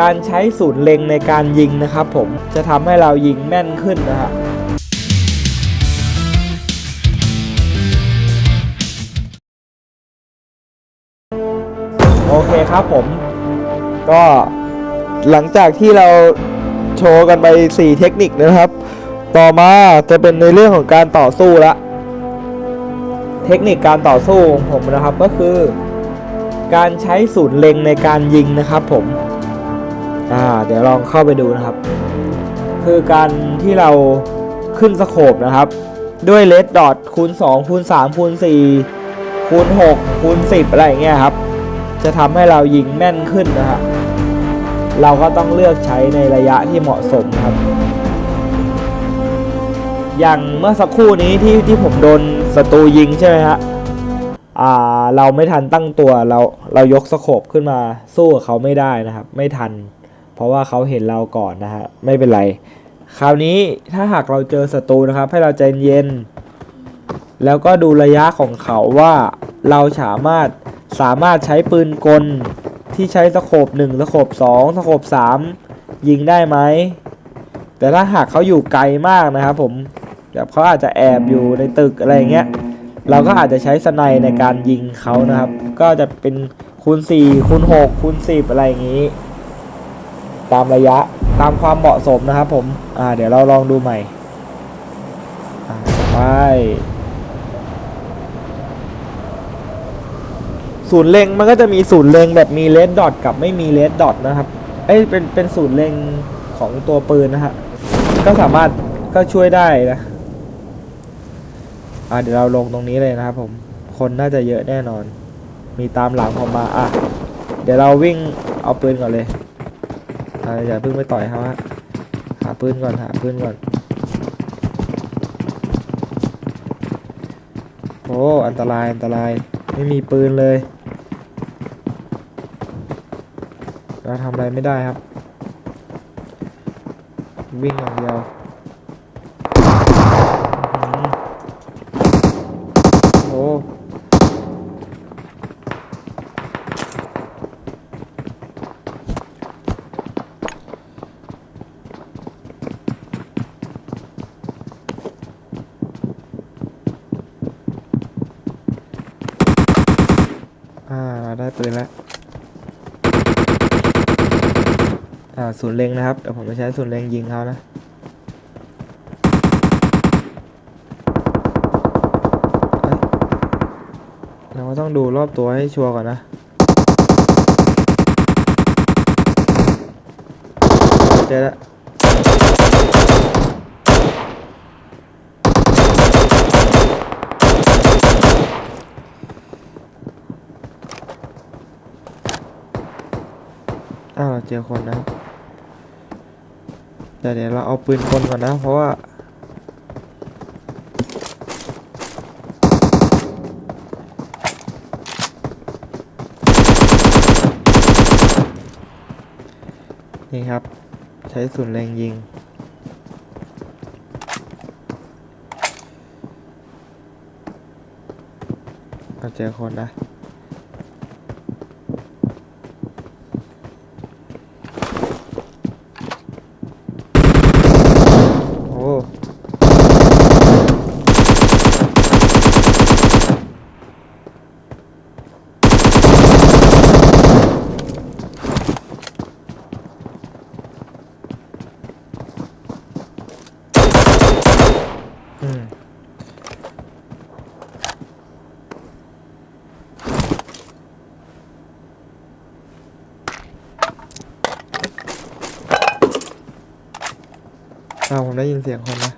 การใช้ศูนย์เล็งในการยิงนะครับผมจะทำให้เรายิงแม่นขึ้นนะฮะโอเคครับผม ก็หลังจากที่เราโชว์กันไป 4 เทคนิคนะครับ ต่อมาจะเป็นในเรื่องของการต่อสู้ละเทคนิคการต่อสู้ของผมนะครับก็คือ การใช้ศูนย์เล็งในการยิงนะครับผม อ่าเดี๋ยวลองเข้าไปดูนะครับ คือการที่เราขึ้นสโคปนะครับ ด้วยเลดดอทคูณ2คูณ3คูณ4คูณ6คูณ10 อะไรอย่างเงี้ยครับ จะทำให้เรายิงแม่นขึ้นนะฮะเราก็ต้องเลือกใช้ในระยะที่เหมาะสมครับ อย่างเมื่อสักครู่นี้ที่ที่ผมโดนศัตรูยิงใช่ไหมฮะอ่าเราไม่ทันตั้งตัวเราเรายกสโคปขึ้นมาสู้กับเขาไม่ได้นะครับ ไม่ทัน เพราะว่าเขาเห็นเราก่อนนะฮะไม่เป็นไร คราวนี้ถ้าหากเราเจอศัตรูนะครับ ให้เราใจเย็น แล้วก็ดูระยะของเขาว่าเราสามารถสามารถใช้ปืนกลที่ใช้สโคบ1สโคบ2สโคบ3 ยิงได้ไหม แต่ถ้าหากเขาอยู่ไกลมากนะครับผมแบบเขาอาจจะแอบอยู่ในตึกอะไรเงี้ย เราก็อาจจะใช้สไนในการยิงเขานะครับ ก็จะเป็นคูณ4คูณ6คูณ10 อะไรอย่างนี้ ตามระยะตามความเหมาะสมนะครับผมอ่าเดี๋ยวเราลองดูใหม่ไปศูนย์เล็งมันก็จะมีศูนย์เล็งแบบมีเลดดอทกับไม่มีเลดดอทนะครับเอ้ยเป็นเป็นศูนย์เล็งของตัวปืนนะฮะก็สามารถก็ช่วยได้นะอ่าเดี๋ยวเราลงตรงนี้เลยนะครับผมคนน่าจะเยอะแน่นอน มีตามหลังผมมาอะเดี๋ยวเราวิ่งเอาปืนก่อนเลย อย่าเพิ่งไปต่อยเขาฮะหาปืนก่อนหาปืนก่อนโอ้อันตรายอันตรายไม่มีปืนเลยเราทำอะไรไม่ได้ครับ วิ่งอย่างเดียวอื้อหือโอ้อ่าเราได้ ปืนแล้วอ่าศูนย์เล็งนะครับเดี๋ยวผมจะใช้ศูนย์เล็งยิงเขานะเราก็ต้องดูรอบตัวให้ชัวร์ก่อนนะเจอแล้ว อ้าวเราเจอคนนะแต่เดี๋ยวเราเอาปืนคนก่อนนะ เพราะว่า นี่ครับ ใช้ศูนแรงยิงเราเจอคนนะ โอ้ อืม อ้าวผมได้ยินเสียงคนนะ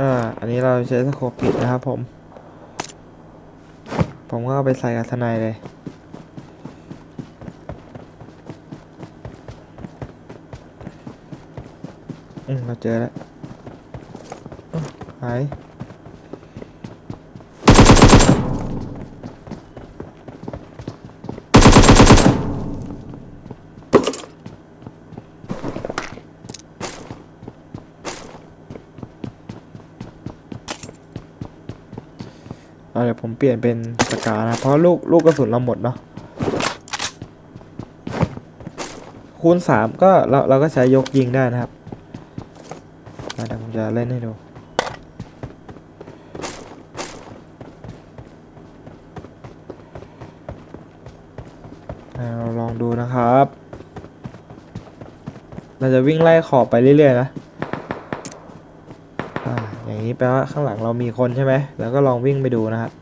อ่า อันนี้เราใช้สโคปผิดนะครับผม ผมก็เอาไปใส่กับทนายเลย อืมเราเจอแล้วอ้าวหาย เอาเดี๋ยวผมเปลี่ยนเป็นสกานะ เพราะลูกลูกกระสุนเราหมดเนาะคูณสามก็เราเราก็ใช้ยกยิงได้นะครับมาเดี๋ยวผมจะเล่นให้ดูเราลองดูนะครับ เราจะวิ่งไล่ขอบไปเรื่อยๆนะ อ่าอย่างนี้แปลว่าข้างหลังเรามีคนใช่ไหมแล้วก็ลองวิ่งไปดูนะครับ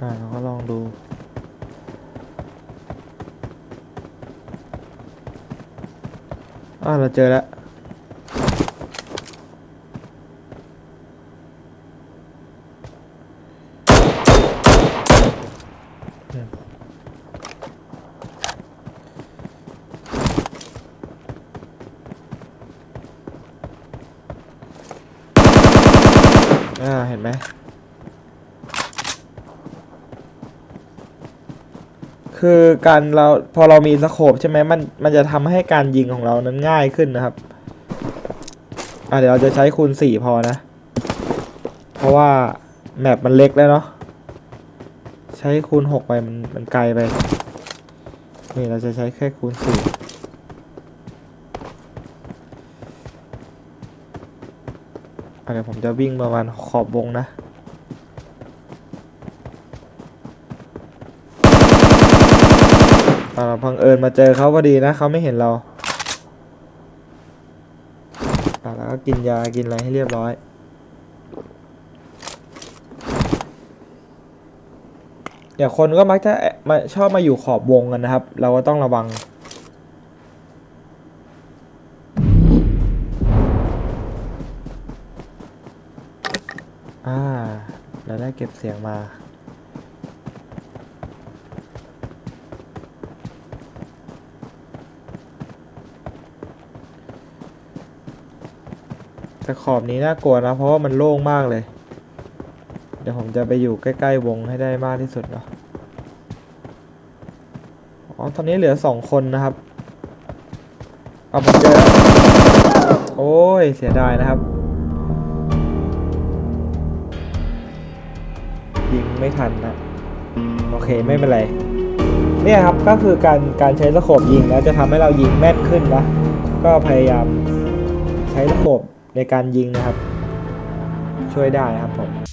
อ่าเราก็ลองดูอ่าเราเจอแล้ว อ่าเห็นไหมคือการเราพอเรามีสโคปใช่ไหมมันมันจะทำให้การยิงของเรานั้นง่ายขึ้นนะครับอะเดี๋ยวเราจะใช้คูณสี่พอนะ เพราะว่าแมปมันเล็กแล้วเนาะใช้คูณหกไปมันมันไกลไปนี่เราจะใช้แค่คูณสี่อะ เดี๋ยวผมจะวิ่งประมาณขอบวงนะอ่าพังเอิญมาเจอเขาพอดีนะเขาไม่เห็นเราอ่าแล้วก็กินยากินอะไรให้เรียบร้อยเดี๋ยวคนก็มักจะมาชอบมาอยู่ขอบวงกันนะครับ เราก็ต้องระวัง เราได้เก็บเสียงมา แต่ขอบนี้น่ากลัวนะ เพราะว่ามันโล่งมากเลย เดี๋ยวผมจะไปอยู่ใกล้ ๆ วงให้ได้มากที่สุดเนาะ อ๋อ ตอนนี้เหลือสองคนนะครับเอาผมเจอแล้วโอ้ย เสียดายนะครับ ยิงไม่ทันนะโอเคไม่เป็นไรเนี่ยครับก็คือการการใช้สโคบยิงแล้วจะทำให้เรายิงแม่นขึ้นนะก็พยายามใช้สโคบในการยิงนะครับ ช่วยได้ครับผม